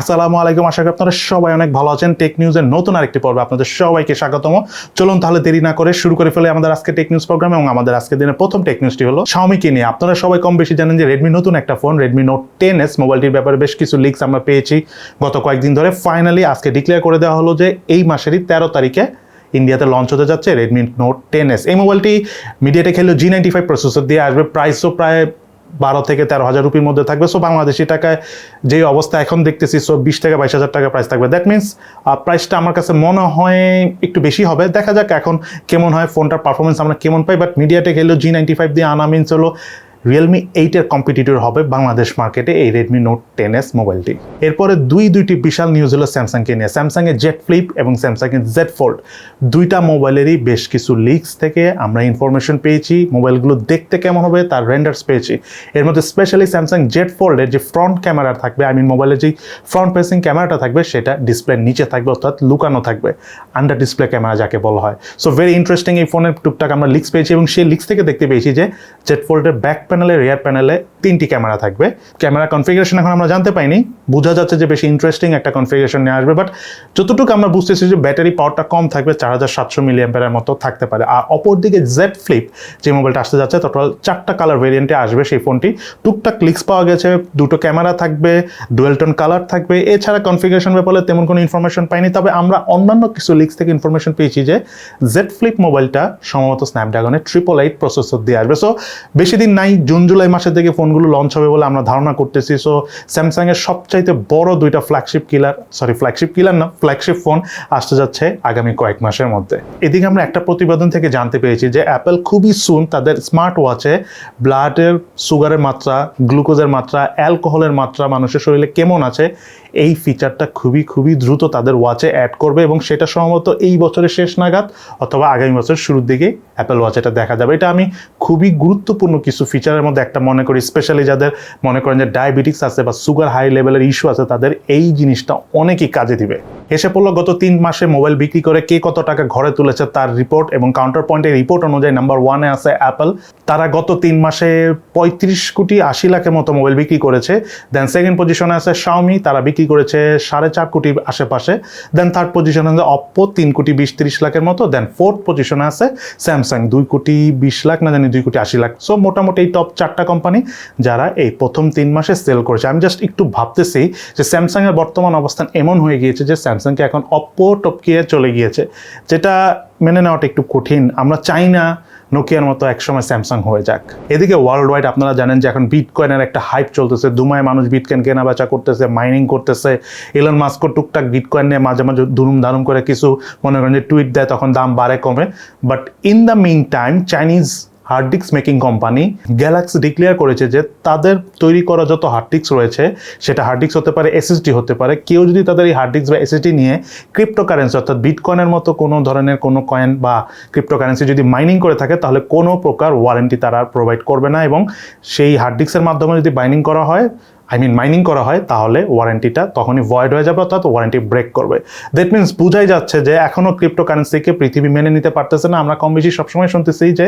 আসসালামু আলাইকুম। আশা করি আপনারা সবাই অনেক ভালো আছেন। টেক নিউজের নতুন আরেকটি পর্বে আপনাদের সবাইকে স্বাগতম। চলুন তাহলে দেরি না করে শুরু করে ফেলে আমাদের আজকে টেক নিউজ প্রোগ্রাম এবং আমাদের আজকের দিনের প্রথম টেক নিউজটি হলো শাওমিকে নিয়ে। আপনারা সবাই কম বেশি জানেন যে রেডমি নতুন একটা phone Redmi Note ten S মোবাইলটির ব্যাপারে বেশ কিছু লিক্স আমরা পেয়েছি গত কয়েকদিন ধরে। ফাইনালি আজকে ডিক্লেয়ার করে দেওয়া হলো যে এই মাসেরই তেরো তারিখে ইন্ডিয়াতে লঞ্চ হতে যাচ্ছে রেডমি নোট টেন এস এই মোবাইলটি মিডিয়াতে খেলে জি নাইনটি ফাইভ প্রসেসর দিয়ে আসবে। প্রাইসও প্রায় বারো থেকে তেরো হাজার রুপির মধ্যে থাকবে। সো বাংলাদেশি টাকায় যে অবস্থা এখন দেখতেছি সো বিশ থেকে বাইশ হাজার টাকা প্রাইস থাকবে। দ্যাট মিনস প্রাইসটা আমার কাছে মনে হয় একটু বেশি হবে। দেখা যাক এখন কেমন হয় ফোনটার পারফরমেন্স আমরা কেমন পাই বাট মিডিয়াটেক গেলেও জি নাইনটি ফাইভ দিয়ে আনা মিনস হলো রিয়েলমি এইটের কম্পিটিটর হবে বাংলাদেশ মার্কেটে এই রেডমি নোট টেন এস মোবাইলটি এরপরে দুই দুইটি বিশাল নিউজ হলো স্যামসাংকে নিয়ে। স্যামসাংয়ের জেট ফ্লিপ এবং স্যামসাংয়ের জেড ফোল্ড দুইটা মোবাইলেরই বেশ কিছু লিক্স থেকে আমরা ইনফরমেশন পেয়েছি। মোবাইলগুলো দেখতে কেমন হবে তার রেন্ডার্স পেয়েছি। এর মধ্যে স্পেশালি স্যামসাং জেড ফোল্ডের যে ফ্রন্ট ক্যামেরা থাকবে আই মিন মোবাইলের যে ফ্রন্ট ফেসিং ক্যামেরাটা থাকবে, সেটা ডিসপ্লের নিচে থাকবে অর্থাৎ লুকানো থাকবে। আন্ডার ডিসপ্লে ক্যামেরা যাকে বলা হয়। সো ভেরি ইন্টারেস্টিং এই ফোনের টুকটাক আমরা লিক্স পেয়েছি এবং সেই লিক্স থেকে দেখতে পেয়েছি যে জেড ফোল্ডের ব্যাক প্যানেলে রিয়ার প্যানেলে তিনটি ক্যামেরা থাকবে। ক্যামেরা কনফিগারেশন এখন আমরা জানতে পাইনি। বোঝা যাচ্ছে যে বেশি ইন্টারেস্টিং একটা কনফিগারেশন নিয়ে আসবে বাট যতটুকু আমরা বুঝতেছি যে ব্যাটারি পাওয়ারটা কম থাকবে, চার হাজার সাতশো মিলিয়াম্পের মতো থাকতে পারে। আর অপরদিকে জেড ফ্লিপ যে মোবাইলটা আসতে যাচ্ছে টোটাল চারটা কালার ভেরিয়েন্টে আসবে সেই ফোনটি টুকটাক লিক্স পাওয়া গেছে, দুটো ক্যামেরা থাকবে ডুয়েলটন কালার থাকবে। এছাড়া কনফিগারেশন ব্যাপারে তেমন কোনো ইনফরমেশন পাইনি, তবে আমরা অন্যান্য কিছু লিক্স থেকে ইনফরমেশন পেয়েছি যে জেড ফ্লিপ মোবাইলটা সম্ভবত স্ন্যাপড্রাগনের ট্রিপল এইট প্রসেসর দিয়ে আসবে। সো বেশি দিন নাই জুন, জুলাই মাসের থেকে ফোনগুলো লঞ্চ হবে বলে আমরা ধারণা করতেছি। সো স্যামসাংয়ের সবচাইতে বড় দুইটা flagship killer sorry flagship killer না ফ্ল্যাগশিপ ফোন আসতে যাচ্ছে আগামী কয়েক মাসের মধ্যে। এদিকে আমরা একটা প্রতিবেদন থেকে জানতে পেরেছি যে অ্যাপেল খুবই সুন তাদের স্মার্ট ওয়াচে ব্লাডের সুগারের মাত্রা গ্লুকোজের মাত্রা অ্যালকোহলের মাত্রা, মানুষের শরীরে কেমন আছে এই ফিচারটা খুবই খুবই দ্রুত তাদের ওয়াচে অ্যাড করবে এবং সেটা সম্ভবত এই বছরের শেষ নাগাদ অথবা আগামী বছরের শুরুর দিকে অ্যাপেল ওয়াচ এটা দেখা যাবে। এটা আমি খুবই গুরুত্বপূর্ণ কিছু ফিচারের মধ্যে একটা মনে করি স্পেশালি যাদের মনে করেন যে ডায়াবেটিক্স আছে বা সুগার হাই লেভেলের ইস্যু আছে, তাদের এই জিনিসটা অনেকই কাজে দিবে। এসে পড়ল, গত তিন মাসে মোবাইল বিক্রি করে কে কত টাকা ঘরে তুলেছে তার রিপোর্ট এবং কাউন্টার পয়েন্টের রিপোর্ট অনুযায়ী নাম্বার ওয়ানে আছে অ্যাপল তারা গত তিন মাসে পঁয়ত্রিশ কোটি আশি লাখের মতো মোবাইল বিক্রি করেছে। দেন সেকেন্ড পজিশনে আছে শাওমি তারা বিক্রি করেছে সাড়ে চার কোটি আশেপাশে। দেন থার্ড পজিশনে আছে অপ্পো তিন কোটি বিশ তিরিশ লাখের মতো। দেন ফোর্থ পজিশনে আছে স্যামসাং দুই কোটি বিশ লাখ না জানি দুই কোটি আশি লাখ। সো মোটামুটি এই টপ চারটা কোম্পানি যারা এই প্রথম তিন মাসে সেল করেছে। আমি জাস্ট একটু ভাবতেছি যে স্যামসাংয়ের বর্তমান অবস্থান এমন হয়ে গিয়েছে যে স্যামসাংকে এখন অপ্পো টপকিয়ে চলে গিয়েছে, যেটা মেনে নেওয়াটা একটু কঠিন। আমরা চাই না নোকিয়ার মতো একসময় স্যামসাং হয়ে যাক। এদিকে ওয়ার্ল্ড ওয়াইড আপনারা জানেন যে এখন বিটকয়েনের একটা হাইপ চলতেছে। দুমায় মানুষ বিটকয়েন কেনা বেচা করতেছে মাইনিং করতেছে। এলন মাস্কো টুকটাক বিটকয়েন নিয়ে মাঝে মাঝে দুরুম দারুম করে কিছু মনে করেন যে টুইট দেয়, তখন দাম বাড়ে, কমে। But in the mean time Chinese hard disk making company Galaxy declare করেছে যে তাদের তৈরি করা যত হার্ড ডিস্ক রয়েছে, সেটা হার্ড ডিস্ক হতে পারে এসএসডি হতে পারে। কেউ যদি তাদের এই হার্ড ডিস্ক বা এসএসডি নিয়ে ক্রিপ্টোকারেন্সি অর্থাৎ বিটকয়েনের মতো কোনো ধরনের কোনো কয়েন বা ক্রিপ্টোকারেন্সি যদি মাইনিং করে থাকে, তাহলে কোনো প্রকার ওয়ারেন্টি তারা প্রোভাইড করবে না এবং সেই হার্ড ডিস্কের মাধ্যমে যদি বাইনিং করা হয় আই মিন মাইনিং করা হয়, তাহলে ওয়ারেন্টিটা তখনই ভয়েড হয়ে যাবে, অর্থাৎ ওয়ারেন্টি ব্রেক করবে। দ্যাট মিনস বোঝাই যাচ্ছে যে এখনও ক্রিপ্টোকারেন্সিকে পৃথিবী মেনে নিতে পারতেছে না। আমরা কম বেশি সবসময় শুনতেছি যে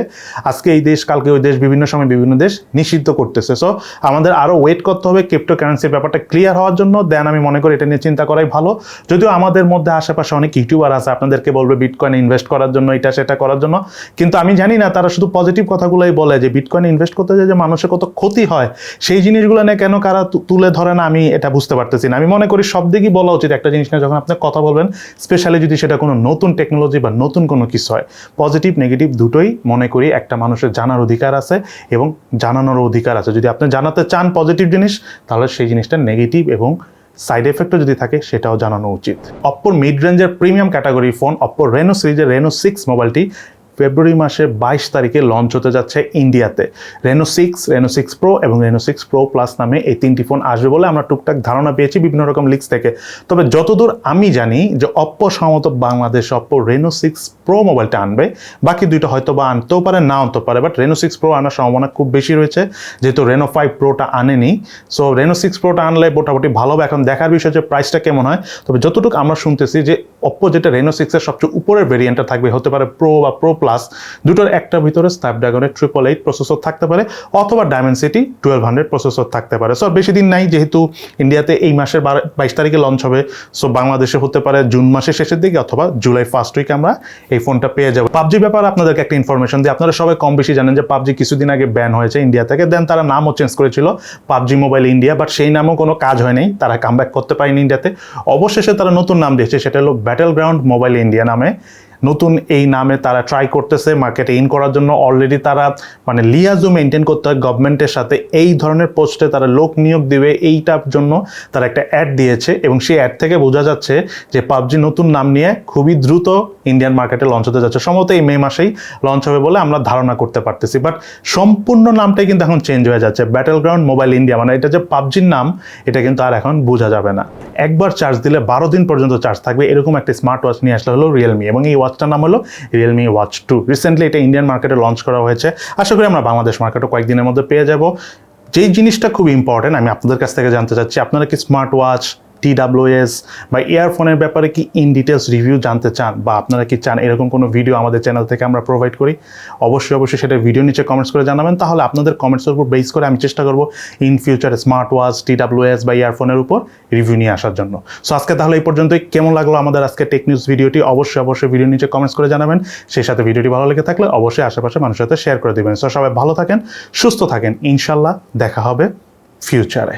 আজকে এই দেশ, কালকে ওই দেশ, বিভিন্ন সময় বিভিন্ন দেশ নিষিদ্ধ করতেছে। সো আমাদের আরও ওয়েট করতে হবে ক্রিপ্টোকারেন্সির ব্যাপারটা ক্লিয়ার হওয়ার জন্য। দেন আমি মনে করি এটা নিয়ে চিন্তা করাই ভালো। যদিও আমাদের মধ্যে আশেপাশে অনেক ইউটিউবার আছে, আপনাদেরকে বলবে বিটকয়েনে ইনভেস্ট করার জন্য, এটা সেটা করার জন্য। কিন্তু আমি জানি না, তারা শুধু পজিটিভ কথাগুলোই বলে যে বিটকয়েনে ইনভেস্ট করতে যে মানুষের কত ক্ষতি হয়। সেই জিনিসগুলো নিয়ে কেন কারা তুলে ধরে না, আমি এটা বুঝতে পারতেছি না। আমি মনে করি সব দিকই বলা উচিত। একটা জিনিস নিয়ে যখন আপনি কথা বলবেন স্পেশালি যদি সেটা কোনো নতুন টেকনোলজি বা নতুন কোনো কিছু হয় পজিটিভ নেগেটিভ দুটোই মনে করি একটা মানুষের জানার অধিকার আছে এবং জানানোর অধিকার আছে। যদি আপনি জানাতে চান পজিটিভ জিনিস, তাহলে সেই জিনিসটা নেগেটিভ এবং সাইড এফেক্টও যদি থাকে, সেটাও জানানো উচিত। অপ্পোর মিড রেঞ্জের premium category phone Oppo Reno সিরিজের রেনো সিক্স মোবাইলটি ফেব্রুয়ারি মাসের বাইশ তারিখে লঞ্চ হতে যাচ্ছে ইন্ডিয়াতে। Reno six Reno six pro এবং রেনো সিক্স প্রো প্লাস নামে এই তিনটি ফোন আসবে বলে আমরা টুকটাক ধারণা পেয়েছি বিভিন্ন রকম লিক্স থেকে। তবে যতদূর আমি জানি যে অপ্পো সম্ভবত Bangladesh Oppo Reno six pro মোবাইলটা আনবে। বাকি দুইটা হয়তো বা আনতেও পারে, না আনতে পারে। বাট রেনো সিক্স প্রো আনার সম্ভাবনা খুব বেশি রয়েছে। যেহেতু রেনো ফাইভ প্রোটা আনেনি সো রেনো সিক্স প্রোটা আনলে মোটামুটি ভালো হবে। এখন দেখার বিষয় যে প্রাইসটা কেমন হয়। তবে যতটুকু আমরা শুনতেছি যে অপ্পো যেটা রেনো সিক্সের সবচেয়ে উপরের ভেরিয়েন্টটা থাকবে, হতে পারে প্রো বা প্রো প্লাস দুটোর একটা ভিতরে স্ন্যাপড্রাগনের ট্রিপল এইট প্রসেসর থাকতে পারে অথবা ডায়মেন্সিটি টুয়েলভ হান্ড্রেড প্রসেসর থাকতে পারে। সো বেশি দিন নাই যেহেতু ইন্ডিয়াতে এই মাসের বাইশ তারিখে লঞ্চ হবে। সো বাংলাদেশে হতে পারে জুন মাসের শেষের দিকে অথবা জুলাই ফার্স্ট উইকে আমরা এই ফোনটা পেয়ে যাব। পাবজি ব্যাপারে আপনাদেরকে একটা ইনফরমেশন দিই। আপনারা সবাই কম বেশি জানেন যে পাবজি কিছুদিন আগে ব্যান হয়েছে ইন্ডিয়া থেকে। দেন তারা নামও চেঞ্জ করেছিল পাবজি মোবাইল ইন্ডিয়া বাট সেই নামও কোনো কাজ হয়নি। তারা কাম করতে পারেনি ইন্ডিয়াতে অবশেষে তারা নতুন নাম দিয়েছে, সেটা হলো ব্যাটেল গ্রাউন্ড মোবাইল ইন্ডিয়া নামে। নতুন এই নামে তারা ট্রাই করতেছে মার্কেটে ইন করার জন্য অলরেডি তারা মানে লিয়াজও মেনটেন করতে হয় গভর্নমেন্টের সাথে। এই ধরনের পোস্টে তারা লোক নিয়োগ দিবে, এইটার জন্য তারা একটা অ্যাড দিয়েছে এবং সেই অ্যাড থেকে বোঝা যাচ্ছে যে পাবজি নতুন নাম নিয়ে খুবই দ্রুত ইন্ডিয়ান মার্কেটে লঞ্চ হতে যাচ্ছে। সম্ভবত এই মে মাসেই লঞ্চ হবে বলে আমরা ধারণা করতে পারতেছি। বাট সম্পূর্ণ নামটাই কিন্তু এখন চেঞ্জ হয়ে যাচ্ছে। ব্যাটেল গ্রাউন্ড মোবাইল ইন্ডিয়া মানে এটা যে পাবজির নাম, এটা কিন্তু আর এখন বোঝা যাবে না। একবার চার্জ দিলে বারো দিন পর্যন্ত চার্জ থাকবে, এরকম একটা স্মার্ট ওয়াচ নিয়ে আসলে হলো রিয়েলমি এবং এই ওয়াচটার নাম হলো রিয়েলমি ওয়াচ টু রিসেন্টলি এটা ইন্ডিয়ান মার্কেটে লঞ্চ করা হয়েছে। আশা করি আমরা বাংলাদেশ মার্কেটও কয়েকদিনের মধ্যে পেয়ে যাব। যেই জিনিসটা খুব ইম্পর্টেন্ট আমি আপনাদের কাছ থেকে জানতে চাচ্ছি, আপনারা কি স্মার্ট ওয়াচ টিডাব্লিউএস বা ইয়ারফোনের ব্যাপারে কি ইন ডিটেলস রিভিউ জানতে চান বা আপনারা কি চান এরকম কোনো ভিডিও আমাদের চ্যানেল থেকে আমরা প্রোভাইড করি? অবশ্যই অবশ্যই সেটা ভিডিও নিচে কমেন্টস করে জানাবেন। তাহলে আপনাদের কমেন্টসের উপর বেস করে আমি চেষ্টা করব in future smart watch TWS বা ইয়ারফোনের উপর রিভিউ নিয়ে আসার জন্য। সো আজকে তাহলে এই পর্যন্তই। কেমন লাগল আমাদের আজকে টেক নিউজ ভিডিওটি অবশ্যই অবশ্যই ভিডিও নিচে কমেন্টস করে জানাবেন। সেই সাথে ভিডিওটি ভালো লেগে থাকলে অবশ্যই আশেপাশে মানুষের সাথে শেয়ার করে দেবেন। সো সবাই ভালো থাকেন, সুস্থ থাকেন। ইনশাল্লাহ দেখা হবে ফিউচারে